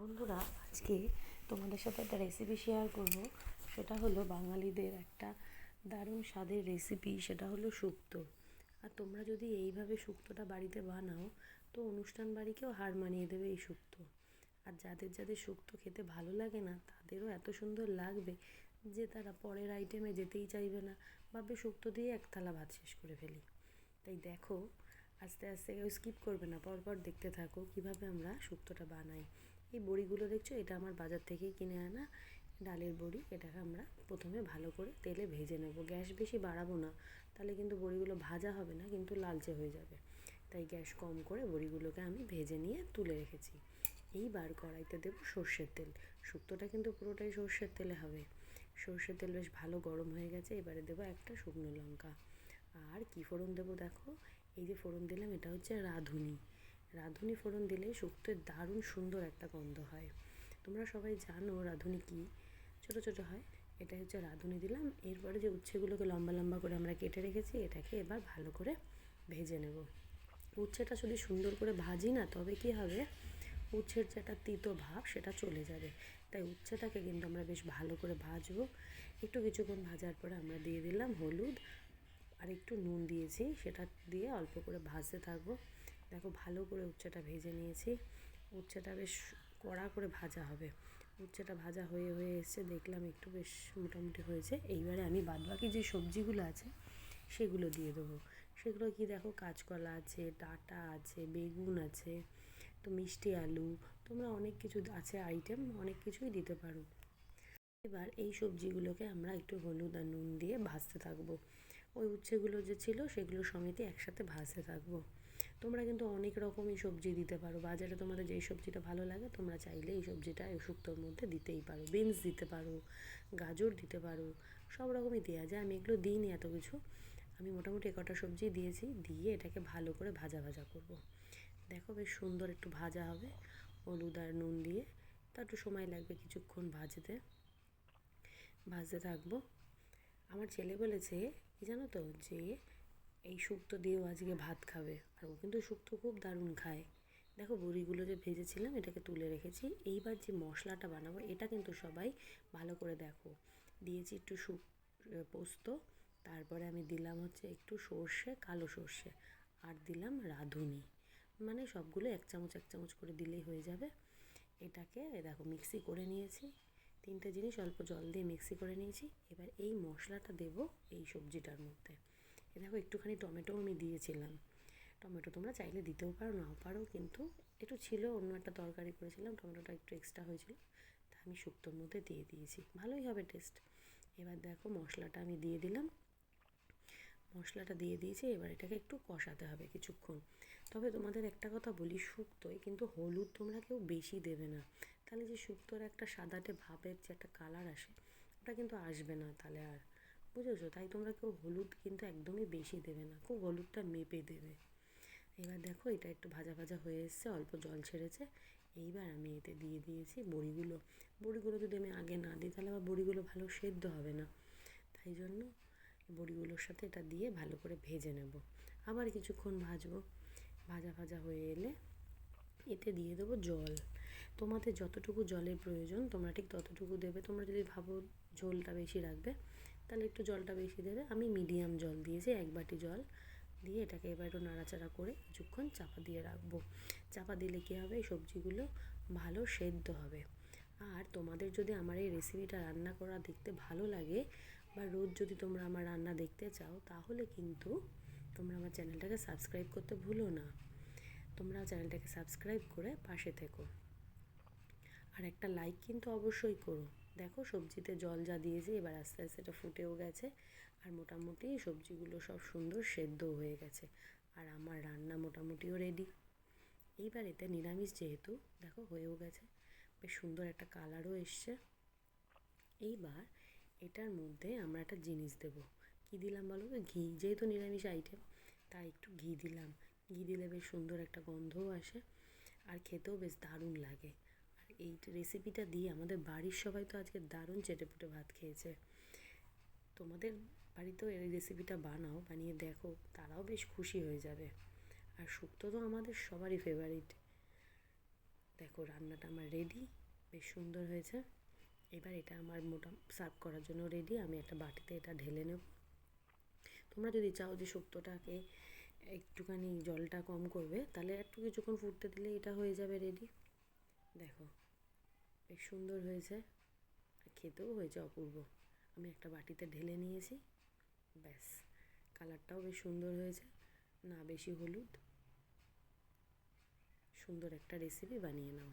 বন্ধুরা, আজকে তোমাদের সাথে একটা রেসিপি শেয়ার করব। সেটা হলো বাঙালিদের একটা দারুণ স্বাদের রেসিপি সেটা হলো শুক্তো। আর তোমরা যদি এইভাবে শুক্তোটা বাড়িতে বানাও, তো অনুষ্ঠান বাড়িকেও হার মানিয়ে দেবে এই শুক্তো। আর যাদের যাদের শুক্তো খেতে ভালো লাগে না, তাদেরও এত সুন্দর লাগবে যে তারা পরের আইটেমে যেতেই চাইবে না। ভাববে শুক্তো দিয়ে এক থালা ভাত শেষ করে ফেলি। তাই দেখো, আস্তে আস্তে কেউ স্কিপ করবে না, পরপর দেখতে থাকো কীভাবে আমরা শুক্তোটা বানাই। এই বড়িগুলো দেখছ? এটা আমার বাজার থেকেই কিনে আনা। ডালের বড়ি, এটাকে আমরা প্রথমে ভালো করে তেলে ভেজে নেব। গ্যাস বেশি বাড়াবো না, তাহলে কিন্তু বড়িগুলো ভাজা হবে না, কিন্তু লালচে হয়ে যাবে। তাই গ্যাস কম করে বড়িগুলোকে আমি ভেজে নিয়ে তুলে রেখেছি। এইবার কড়াইতে দেবো সর্ষের তেল। শুক্তোটা কিন্তু পুরোটাই সর্ষের তেলে হবে। সর্ষের তেল বেশ ভালো গরম হয়ে গেছে, এবারে দেবো একটা শুকনো লঙ্কা। আর কী ফোড়ন দেবো দেখো? এই যে ফোড়ন দিলাম, এটা হচ্ছে রাঁধুনি। রাঁধুনি ফোড়ন দিলে শুক্তোর দারুণ সুন্দর একটা গন্ধ হয়। তোমরা সবাই জানো রাঁধুনি কী? ছোটো ছোটো হয়। এটা হচ্ছে রাঁধুনি দিলাম। এরপরে যে উচ্ছেগুলোকে লম্বা লম্বা করে আমরা কেটে রেখেছি, এটাকে এবার ভালো করে ভেজে নেব। উচ্ছেটা যদি সুন্দর করে ভাজি না, তবে কি হবে? উচ্ছের যে একটা তিতো ভাব, সেটা চলে যাবে। তাই উচ্ছেটাকে কিন্তু আমরা বেশ ভালো করে ভাজবো। একটু কিছুক্ষণ ভাজার পরে আমরা দিয়ে দিলাম হলুদ। আর একটু নুন দিয়েছি, সেটা দিয়ে অল্প করে ভাজতে থাকব। দেখো ভালো করে উচ্ছেটা ভেজে নিয়েছি। উচ্ছেটা বেশ কড়া করে ভাজা হবে। উচ্ছেটা ভাজা হয়ে হয়ে এসছে, দেখলাম একটু বেশ মোটামুটি হয়েছে। এইবারে আমি বাদবাকি যে সবজিগুলো আছে, সেগুলো দিয়ে দেবো। সেগুলো কি দেখো, কাঁচকলা আছে, ডাটা আছে, বেগুন আছে, তো মিষ্টি আলু, তোমরা অনেক কিছু আছে আইটেম অনেক কিছুই দিতে পারো। এবার এই সবজিগুলোকে আমরা একটু হলুদ আর নুন দিয়ে ভাজতে থাকব। ওই উচ্ছেগুলো যে ছিল, সেগুলো সমেতে একসাথে ভাজতে থাকব। তোমরা কিন্তু অনেক রকমই সবজি দিতে পারো। বাজারে তোমাদের যেই সবজিটা ভালো লাগে, তোমরা চাইলে এই সবজিটা এই শুক্তোর মধ্যে দিতেই পারো। বিনস দিতে পারো, গাজর দিতে পারো, সব রকমই দেওয়া যায়। আমি এগুলো দিইনি এত কিছু। আমি মোটামুটি একটা সবজি দিয়েছি, দিয়ে এটাকে ভালো করে ভাজা ভাজা করব। দেখো বেশ সুন্দর একটু ভাজা হবে, হলুদ আর নুন দিয়ে। তা একটু সময় লাগবে কিছুক্ষণ ভাজতে। ভাজতে থাকব। আমার ছেলে বলেছে, কি জানো তো, যে এই শুক্তো দিয়েও আজকে ভাত খাবে। আর ও কিন্তু শুক্তো খুব দারুণ খায়। দেখো বড়িগুলো যে ভেজেছিলাম, এটাকে তুলে রেখেছি। এইবার যে মশলাটা বানাবো, এটা কিন্তু সবাই ভালো করে দেখো। দিয়েছি একটু সু পোস্ত, তারপরে আমি দিলাম হচ্ছে একটু সর্ষে, কালো সর্ষে, আর দিলাম রাঁধুনি। মানে সবগুলো এক চামচ এক চামচ করে দিলেই হয়ে যাবে। এটাকে দেখো মিক্সি করে নিয়েছি। তিনটে জিনিস অল্প জল দিয়ে মিক্সি করে নিয়েছি। এবার এই মশলাটা দেব এই সবজিটার মধ্যে। দেখো, একটুখানি টমেটো আমি দিয়েছিলাম। টমেটো তোমরা চাইলে দিতেও পারো, নাও পারো, কিন্তু একটু ছিল, অন্য একটা তরকারি করেছিলাম, টমেটোটা একটু এক্সট্রা হয়েছিল, তা আমি শুক্তোর মধ্যে দিয়ে দিয়েছি। ভালোই হবে টেস্ট এবার দেখো, মশলাটা আমি দিয়ে দিলাম। মশলাটা দিয়ে দিয়েছি, এবার এটাকে একটু কষাতে হবে কিছুক্ষণ। তবে তোমাদের একটা কথা বলি, শুক্তোয় কিন্তু হলুদ তোমরা কেউ বেশি দেবে না। তাহলে যে শুক্তোর একটা সাদাটে ভাবের যে একটা কালার আসে, ওটা কিন্তু আসবে না, তাহলে আর বুঝেছ? তাই তোমরা কেউ হলুদ কিন্তু একদমই বেশি দেবে না, খুব হলুদটা মেপে দেবে। এবার দেখো এটা একটু ভাজা ভাজা হয়ে এসছে, অল্প জল ছেড়েছে। এইবার আমি এতে দিয়ে দিয়েছি বড়িগুলো। বড়িগুলো যদি আমি আগে না দিই, তাহলে আবার বড়িগুলো ভালো সেদ্ধ হবে না। তাই জন্য বড়িগুলোর সাথে এটা দিয়ে ভালো করে ভেজে নেব। আবার কিছুক্ষণ ভাজবো। ভাজা ভাজা হয়ে এলে এতে দিয়ে দেবো জল। তোমাদের যতটুকু জলের প্রয়োজন, তোমরা ঠিক ততটুকু দেবে। তোমরা যদি ভাবো ঝোলটা বেশি রাখবে তাহলে একটু জলটা বেশি দেবে। আমি মিডিয়াম জল দিয়েছি, এক বাটি জল দিয়ে এটাকে এবার একটু নাড়াচাড়া করে কিছুক্ষণ চাপা দিয়ে রাখব। চাপা দিলে কী হবে? সবজিগুলো ভালো সেদ্ধ হবে। আর তোমাদের যদি আমার এই রেসিপিটা রান্না করা দেখতে ভালো লাগে বা রোজ যদি তোমরা আমার রান্না দেখতে চাও, তাহলে কিন্তু তোমরা আমার চ্যানেলটাকে সাবস্ক্রাইব করতে ভুলো না। তোমরা চ্যানেলটাকে সাবস্ক্রাইব করে পাশে থেকো। আর একটা লাইক কিন্তু অবশ্যই করো। দেখো সবজিতে জল যা দিয়েছি, এবার আস্তে আস্তে এটা ফুটেও গেছে। আর মোটামুটি সবজিগুলো সব সুন্দর সেদ্ধও হয়ে গেছে। আর আমার রান্না মোটামুটিও রেডি এইবার এতে নিরামিষ যেহেতু, দেখো হয়েও গেছে। বেশ সুন্দর একটা কালারও এসছে। এইবার এটার মধ্যে আমরা একটা জিনিস দেব। কী দিলাম বলো তো? ঘি, যেহেতু নিরামিষ আইটেম তাই একটু ঘি দিলাম। ঘি দিলে বেশ সুন্দর একটা গন্ধও আসে। আর খেতেও বেশ দারুণ লাগে। এই রেসিপিটা দিয়ে আমাদের বাড়ির সবাই তো আজকে দারুণ চেটেপুটে ভাত খেয়েছে। তোমাদের বাড়িতেও এই রেসিপিটা বানাও, বানিয়ে দেখো, তারাও বেশ খুশি হয়ে যাবে। আর শুক্তো তো আমাদের সবারই ফেভারিট দেখো, রান্নাটা আমার রেডি বেশ সুন্দর হয়েছে। এবার এটা আমার মোটা সার্ভ করার জন্য রেডি আমি একটা বাটিতে এটা ঢেলে নেব। তোমরা যদি চাও যে শুক্তোটাকে একটুখানি জলটা কম করবে, তাহলে একটু কিছুক্ষণ ফুটতে দিলে এটা হয়ে যাবে রেডি দেখো বেশ সুন্দর হয়েছে। খেতেও হয়েছে অপূর্ব। আমি একটা বাটিতে ঢেলে নিয়েছি। ব্যাস, কালারটাও বেশ সুন্দর হয়েছে। না বেশি হলুদ। সুন্দর একটা রেসিপি বানিয়ে নাও।